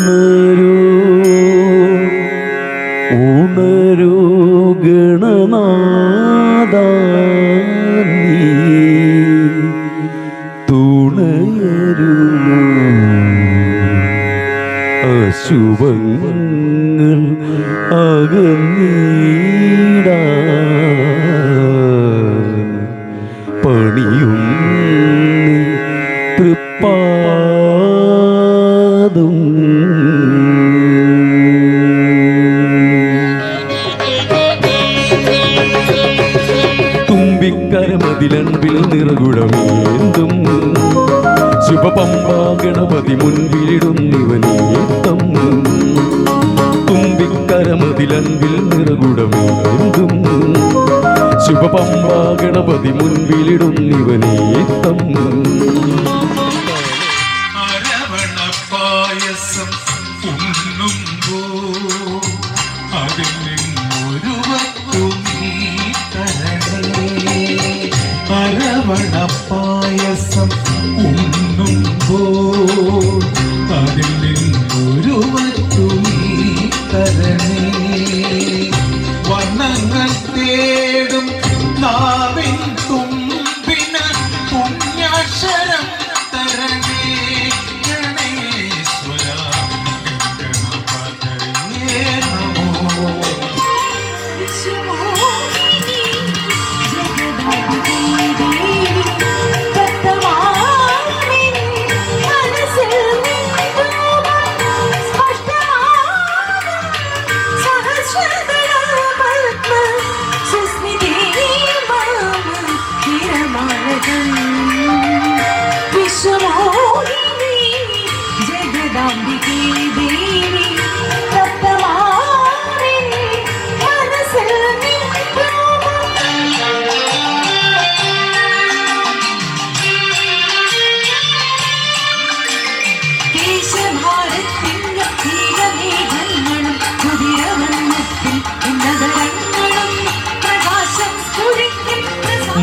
ഉണരൂ ഉണരൂ ഗണനാദ നീ അശുഭങ്ങൾ അകന്നീടാൻ ഗണപതി മുൻപിലിടുന്നിവനീത്തം തുമ്പിക്കരമതിലൻപിൽ നിറകുടമേന്തും? ശുഭപമ്പാ ഗണപതി മുൻപിലിടുന്നിവനേത്തം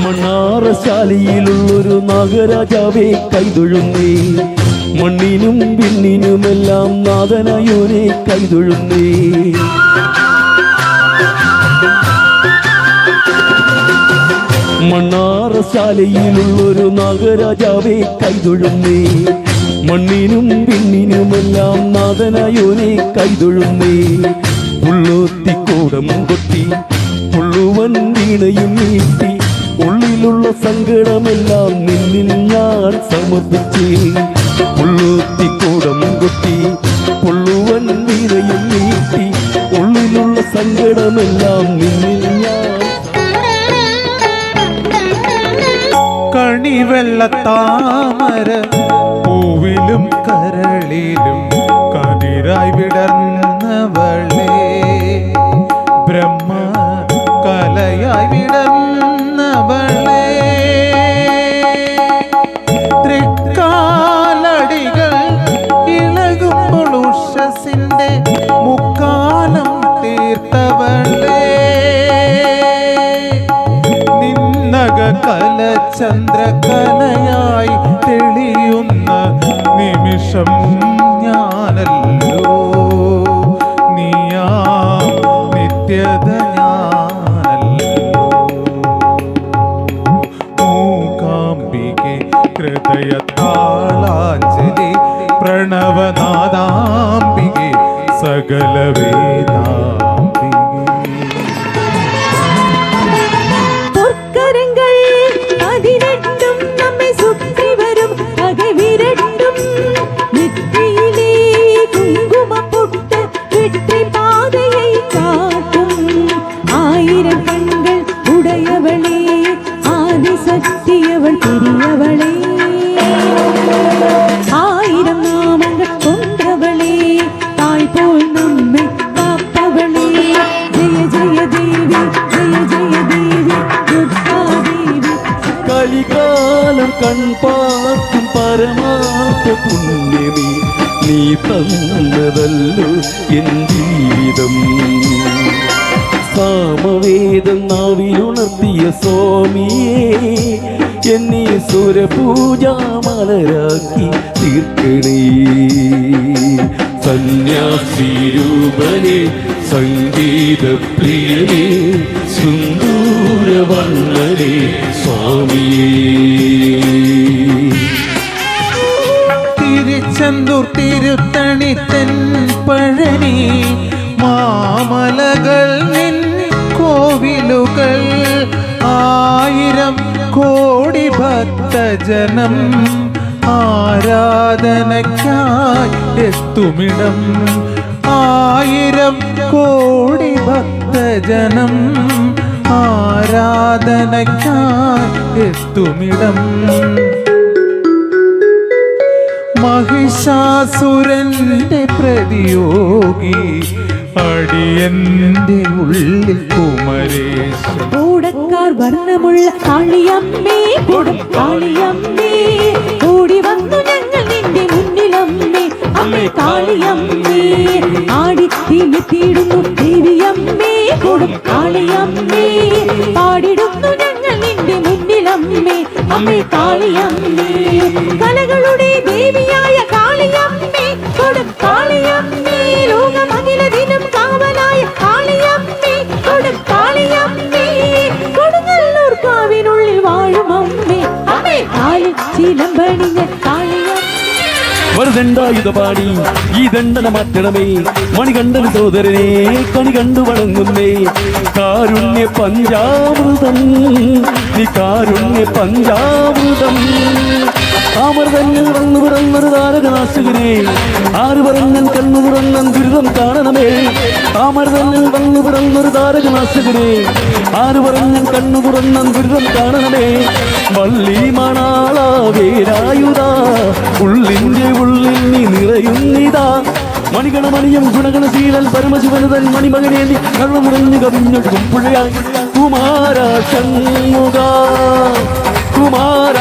മണ്ണാറശാലയിലുള്ളൊരു നാഗരാജാവേ കൈതൊഴുന്നേ. മണ്ണിനും പിന്നിനുമെല്ലാം നാഥനയോനെ കൈതൊഴുന്നേ. മണ്ണാറശാലയിലുള്ളൊരു നാഗരാജാവേ കൈതൊഴുന്നേ. മണ്ണിനും പിന്നിനുമെല്ലാം നാഥനയോനെ കൈതൊഴുന്നേ. ഉള്ളോത്തിക്കൂടം കൊത്തി പുള്ളുവൻ വീണയും നീട്ടി ഉള്ളിലുള്ള സങ്കടമെല്ലാം നിന്നിൽ ഞാൻ സമർപ്പിച്ചേ. ഉള്ളൂത്തിക്കൂടം കൊത്തി ഉള്ളുവൻ വീണയും നീട്ടി. ഉള്ളിലുള്ള സങ്കടമെല്ലാം നിന്നിൽ ഞാൻ കണിവെള്ളത്താമര പൂവി കരളിലും piedade. கொண்டவளே ஆயிரம் நாமங்கள் கொண்டவளே தாய் போல் நம்மை காப்பவளே. ஜெய ஜெய தேவி ஜெய ஜெய தேவி துர்கா தேவி. கலிகாலம் நீ സാമവേദം നാവിലുണർത്തിയ സ്വാമിയേ എന്നെ സുരപൂജാമലരാക്കി തീർക്കണേ. സന്യാസി രൂപനെ സംഗീത പ്രിയനെ സുന്ദൂരവണ്ണനെ സ്വാമിയേ. തിരുച്ചെന്തൂർ തിരുത്തണി തെൻപഴനി മാമലകൾ കോടി ഭക്തജനം ആരാധനയ്ക്കായി എത്തുമിടം. ആയിരം കോടി ഭക്തജനം ആരാധനയ്ക്കായി എത്തുമിടം. മഹിഷാസുരന്റെ പ്രതിയോഗി അടിയന്റെ ഉള്ളിൽ കുമരേശൻ. കൂടക്കാർ വർണമുള്ള കാളിയമ്മേ കൊടും കാളിയമ്മേ കൂടി വന്നു ഞങ്ങൾ നിന്റെ മുന്നിലമ്മേ അമ്മേ കാളിയമ്മേ. ആടി തീടുന്നു ദേവിയമ്മേ കൊടും കാളിയമ്മേ പാടിടുന്നു ഞങ്ങൾ നിന്റെ മുന്നിലമ്മേ അമ്മേ കാളിയമ്മേ. കലകളുടെ പാടി? ഈ ദണ്ഡന മാറ്റണമേ. മണികണ്ഠൻ സോദരനെ കണി കണ്ടു വണങ്ങുന്നേ. കാരുണ്യ പഞ്ചാമൃതം. നീ കാരുണ്യ പഞ്ചാമൃതം. ആമൃതങ്ങൾ വന്നു പിറന്നൊരു താരകനാശകനെ ആര് പറഞ്ഞൻ കണ്ണു തുറന്നൻ ദുരിതം കാണണമേ. ആമൃതങ്ങൾ വന്നു പിറന്നൊരു താരകനാശകനെ ആര് പറഞ്ഞ കണ്ണു തുറന്ന ദുരിതം കാണണമേ? വള്ളി മണാള വേലായുധ ഉള്ളിന്റെ ഉള്ളിൽ നീ നിറയുന്നിതാ മണികണമണിയും ഗുണഗണശീലൻ പരമശിവനതൻ മണിമകനെ നീ കണ്ണു നിറഞ്ഞു കവിഞ്ഞൊഴുകും പുഴയായി കുമാര ഷൺമുഖ കുമാര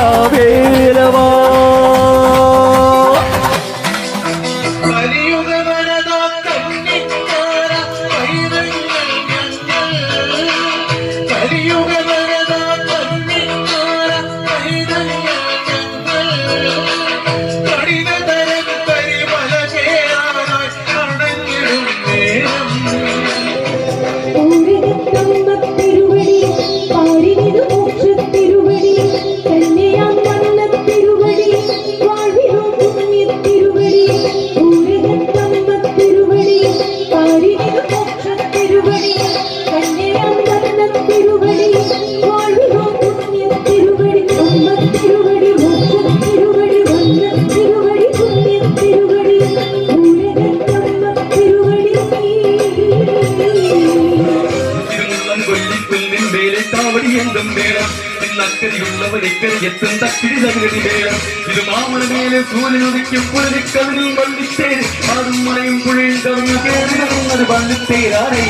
ഇന്നക്കരിയുള്ളവരിക്കരി എത്തും തക്കിടി തകടി വേണം ഇത് മാമണമേലെ സൂര്യനുദിക്കും പുലരിക്കതിരിൽ വള്ളിത്തേര്. ആടും മലയും പുഴയും കവിഞ്ഞു കേറിടുന്നത് വള്ളിത്തേരാറേ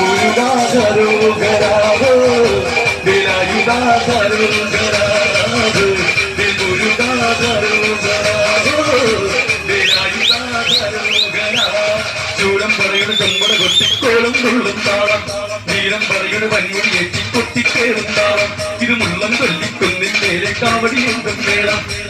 മുരുകാകരോഗരാഗോ വേലായുധാകരോഗരാഗോ ചൂടം പറയുന്ന ചെമ്പട കൊട്ടിക്കോളം കൊള്ളും താളം. നീളം പറയുന്ന വൻമുടി ഏറ്റി കൊട്ടിക്കേറും താളം. ഇത് മുള്ളം comedy in the middle.